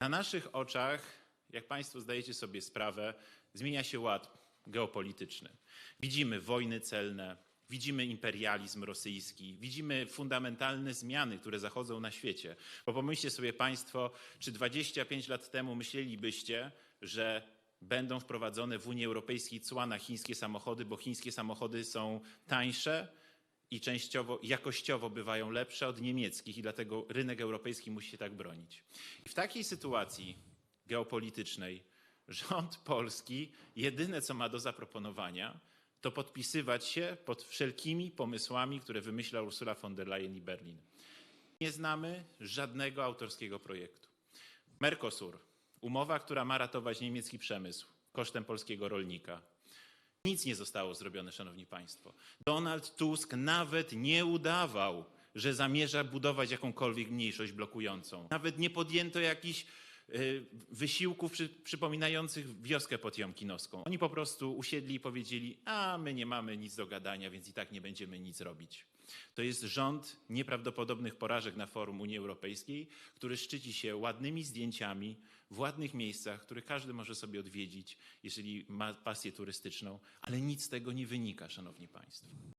Na naszych oczach, jak Państwo zdajecie sobie sprawę, zmienia się ład geopolityczny. Widzimy wojny celne, widzimy imperializm rosyjski, widzimy fundamentalne zmiany, które zachodzą na świecie. Bo pomyślcie sobie Państwo, czy 25 lat temu myślelibyście, że będą wprowadzone w Unii Europejskiej cła na chińskie samochody, bo chińskie samochody są tańsze i częściowo, jakościowo bywają lepsze od niemieckich i dlatego rynek europejski musi się tak bronić. I w takiej sytuacji geopolitycznej rząd polski jedyne, co ma do zaproponowania, to podpisywać się pod wszelkimi pomysłami, które wymyśla Ursula von der Leyen i Berlin. Nie znamy żadnego autorskiego projektu. Mercosur, umowa, która ma ratować niemiecki przemysł kosztem polskiego rolnika. Nic nie zostało zrobione, szanowni państwo. Donald Tusk nawet nie udawał, że zamierza budować jakąkolwiek mniejszość blokującą. Nawet nie podjęto jakichś wysiłków przy, przypominających wioskę potiomkinowską. Oni po prostu usiedli i powiedzieli, a my nie mamy nic do gadania, więc i tak nie będziemy nic robić. To jest rząd nieprawdopodobnych porażek na forum Unii Europejskiej, który szczyci się ładnymi zdjęciami w ładnych miejscach, które każdy może sobie odwiedzić, jeżeli ma pasję turystyczną, ale nic z tego nie wynika, szanowni państwo.